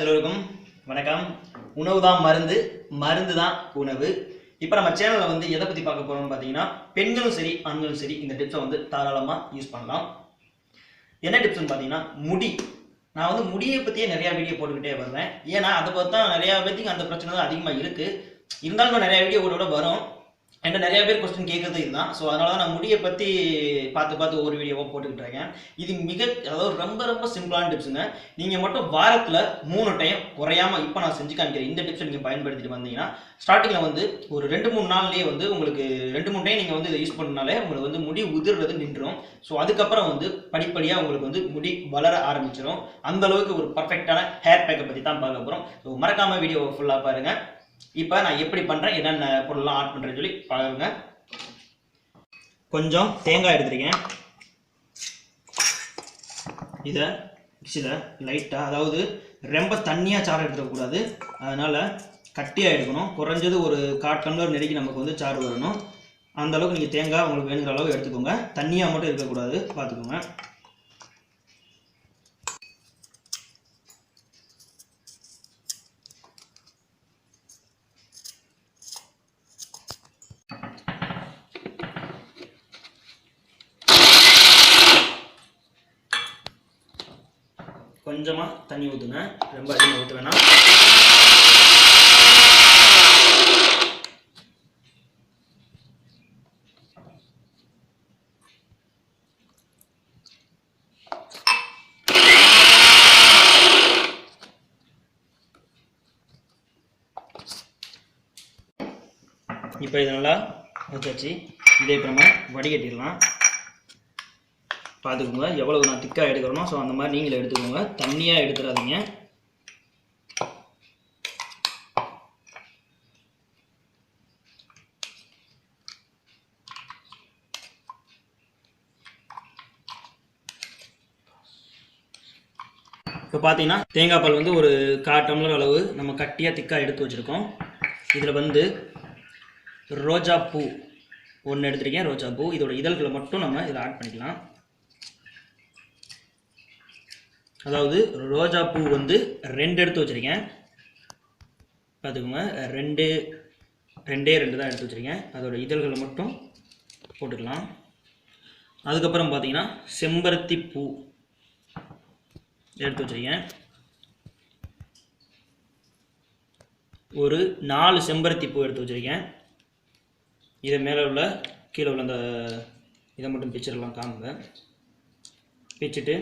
எல்லோருக்கும் வணக்கம். உணவு தான் மருந்து. மருந்து தான் உணவு. இப்போ நம்ம சேனலில் வந்து எதை பற்றி பார்க்க போகிறோம்னு பார்த்தீங்கன்னா பெண்களும் சரி ஆண்களும் சரி இந்த டிப்ஸை வந்து தாராளமாக யூஸ் பண்ணலாம். என்ன டிப்ஸ்னு பார்த்தீங்கன்னா முடி. நான் வந்து முடியை பற்றியே நிறையா வீடியோ போட்டுக்கிட்டே வருவேன். ஏன்னா அதை பார்த்தா நிறையா பேர்த்துக்கு அந்த பிரச்சனை தான் அதிகமாக இருக்குது இருந்தாலும் நிறையா வீடியோ கூட கூட வரும். என்கிட்ட நிறைய பேர் கொஸ்டின் கேட்கறது இதுதான். ஸோ அதனால தான் நான் முடியை பற்றி பார்த்து பார்த்து ஒவ்வொரு வீடியோவாக போட்டுக்கிட்டு இருக்கேன். இது மிக அதாவது ரொம்ப ரொம்ப சிம்பிளான டிப்ஸுங்க நீங்கள் மட்டும் வாரத்தில் மூணு டைம் குறையாம இப்போ நான் செஞ்சு காமிக்கிறேன். இந்த டிப்ஸை நீங்கள் பயன்படுத்திட்டு வந்தீங்கன்னா ஸ்டார்டிங்கில் வந்து ஒரு ரெண்டு மூணு நாள்லேயே வந்து உங்களுக்கு ரெண்டு மூணு டைம் நீங்கள் வந்து இதை யூஸ் பண்ணனாலே உங்களுக்கு வந்து முடி உதிர்றது நின்றும் ஸோ அதுக்கப்புறம் வந்து படிப்படியாக உங்களுக்கு வந்து முடி வளர ஆரம்பிச்சிடும் அந்த அளவுக்கு ஒரு பர்ஃபெக்டான ஹேர் பேக்கை பற்றி தான் பார்க்க போகிறோம் ஸோ மறக்காமல் வீடியோவை ஃபுல்லாக பாருங்கள் இப்போ நான் எப்படி பண்ணுறேன் என்னென்ன பொருள்லாம் ஆட் பண்ணுறேன்னு சொல்லி பழகுங்க கொஞ்சம் தேங்காய் எடுத்துருக்கேன். இதை மிக்சியில் லைட்டாக அதாவது ரொம்ப தண்ணியாக சாறு எடுத்துக்கூடாது அதனால் கட்டியாக எடுக்கணும். குறைஞ்சது ஒரு காட்டம்லர் நெருக்கி நமக்கு வந்து சாறு வரணும். அந்த அளவுக்கு நீங்கள் தேங்காய் உங்களுக்கு வேணுங்கிற அளவு எடுத்துக்கோங்க. தண்ணியாக மட்டும் இருக்கக்கூடாது. பார்த்துக்கோங்க. கொஞ்சமாக தண்ணி ஊற்றுங்க ரொம்ப அதிகமாக ஊற்ற வேணாம். இப்போ இது நல்லா வச்சாச்சு இதே இப்போ நம்ம வடிகட்டிடலாம். பார்த்துக்கோங்க எவ்வளவு நான் திக்காக எடுக்கிறனோ ஸோ அந்த மாதிரி நீங்களே எடுத்துக்கோங்க. தண்ணியாக எடுத்துடாதீங்க இப்போ பார்த்தீங்கன்னா தேங்காய் பால் வந்து ஒரு கால் டம்ளர் அளவு நம்ம கட்டியாக திக்காக எடுத்து வச்சுருக்கோம். இதில் வந்து ரோஜா பூ ஒன்று எடுத்திருக்கேன் ரோஜா பூ. இதோட இதழ்களை மட்டும் நம்ம இதில் ஆட் பண்ணிக்கலாம். அதாவது ரோஜா பூ வந்து ரெண்டு எடுத்து வச்சுருக்கேன். பார்த்துக்கோங்க. ரெண்டு ரெண்டே ரெண்டு தான் எடுத்து வச்சுருக்கேன். அதோட இதழ்களை மட்டும் போட்டுக்கலாம். அதுக்கப்புறம் பார்த்தீங்கன்னா செம்பருத்தி பூ எடுத்து வச்சுருக்கேன். ஒரு நாலு செம்பருத்தி பூ எடுத்து வச்சுருக்கேன். இதை மேலே உள்ள கீழே உள்ள அந்த இதை மட்டும் பிச்சிடலாம் காமுங்க பிச்சுட்டு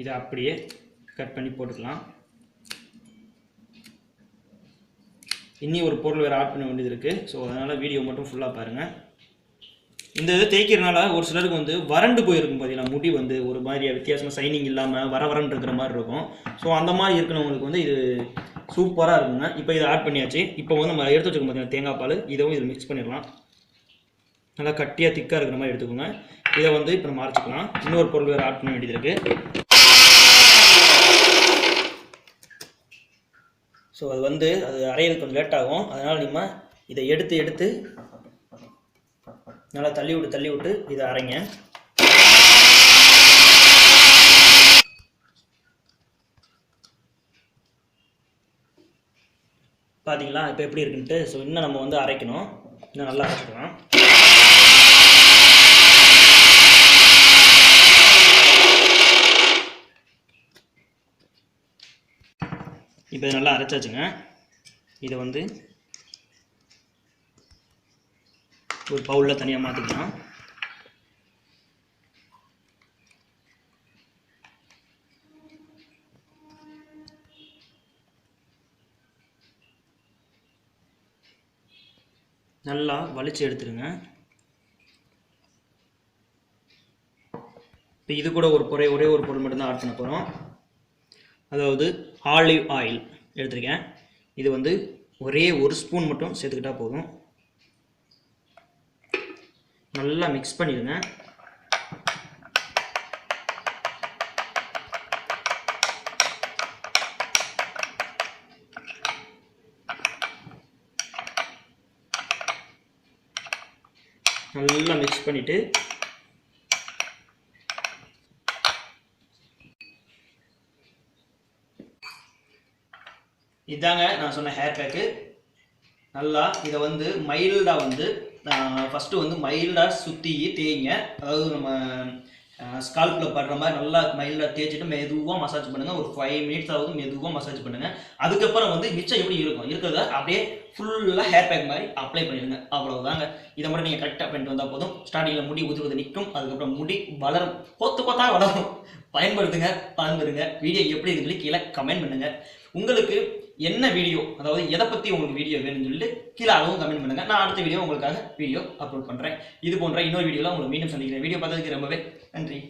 இதை அப்படியே கட் பண்ணி போட்டுக்கலாம். இன்னி ஒரு பொருள் வேறு ஆட் பண்ண வேண்டியது இருக்குது ஸோ அதனால் வீடியோ மட்டும் ஃபுல்லாக பாருங்கள் இந்த இது தேய்க்கிறனால ஒரு சிலருக்கு வந்து வறண்டு போயிருக்கும் பார்த்தீங்கன்னா முடி வந்து ஒரு மாதிரி வித்தியாசமாக சைனிங் இல்லாமல் வர வரன்னு இருக்கிற மாதிரி இருக்கும். ஸோ அந்த மாதிரி இருக்கிறவங்களுக்கு வந்து இது சூப்பராக இருக்குங்க. இப்போ இதை ஆட் பண்ணியாச்சு. இப்போ வந்து நம்ம எடுத்து வச்சுக்கோங்க பார்த்தீங்கன்னா தேங்காய் பால் இதுவும் இதில் மிக்ஸ் பண்ணிடலாம். நல்லா கட்டியாக திக்காக இருக்கிற மாதிரி எடுத்துக்கோங்க. இதை வந்து இப்போ நம்ம அரைச்சிக்கலாம். இன்னொரு பொருள் வேறு ஆட் பண்ண வேண்டியது இருக்குது ஸோ அது வந்து அது அரையிறது கொஞ்சம் லேட் ஆகும். அதனால் நம்ம இதை எடுத்து எடுத்து நல்லா தள்ளி விட்டு தள்ளி விட்டு இதை அரைங்க. பார்த்தீங்களா இப்போ எப்படி இருக்குன்ட்டு ஸோ இன்னும் நம்ம வந்து அரைக்கணும். இன்னும் நல்லா அரைச்சிக்கலாம். இப்போ இது நல்லா அரைச்சாச்சுங்க. இதை வந்து ஒரு பவுலில் தனியாக மாற்றிக்கலாம் நல்லா வலிச்சு எடுத்துருங்க. இப்போ இது கூட ஒரு பொறை ஒரே ஒரு பொருள் மட்டும்தான் ஆட் பண்ண போகிறோம் அதாவது ஆலிவ் ஆயில். எடுத்திருக்கேன். இது வந்து ஒரே ஒரு ஸ்பூன் மட்டும் சேர்த்துக்கிட்டால் போதும். நல்லா மிக்ஸ் பண்ணிடுங்க. நல்லா மிக்ஸ் பண்ணிவிட்டு இதாங்க நான் சொன்ன ஹேர் பேக்கு நல்லா இதை வந்து மைல்டாக வந்து ஃபஸ்ட்டு வந்து மைல்டாக சுற்றி தேய்ங்க. அதாவது நம்ம ஸ்கால்பில் படுற மாதிரி நல்லா மைல்டாக தேய்ச்சிட்டு மெதுவாக மசாஜ் பண்ணுங்கள் ஒரு ஃபைவ் மினிட்ஸ் ஆகுது மெதுவாக மசாஜ் பண்ணுங்கள் அதுக்கப்புறம் வந்து மிச்சம் எப்படி இருக்கும்? இருக்கிறத அப்படியே ஃபுல்லாக ஹேர் பேக் மாதிரி அப்ளை பண்ணிடுங்க. அவ்வளோதாங்க இதை மட்டும் நீங்கள் கரெக்டாக பண்ணிட்டு வந்தால் போதும். ஸ்டார்டிங்கில் முடி உதிர் உதிர் நிற்கும். அதுக்கப்புறம் முடி வளரும். கொத்து கொத்தா வளரும். பயன்படுத்துங்க பயன்பெறுங்க வீடியோ எப்படி இருக்குன்னு கீழே கமெண்ட் பண்ணுங்கள் உங்களுக்கு என்ன வீடியோ அதாவது எதை பற்றி உங்களுக்கு வீடியோ வேணும்னு சொல்லிட்டு கீழே அளவும் கமெண்ட் பண்ணுங்கள் நான் அடுத்த வீடியோ உங்களுக்காக வீடியோ அப்லோட் பண்ணுறேன் இது போன்ற இன்னொரு வீடியோவில் உங்களுக்கு மீண்டும் சந்திக்கிறேன். வீடியோ பார்த்ததுக்கு ரொம்பவே நன்றி.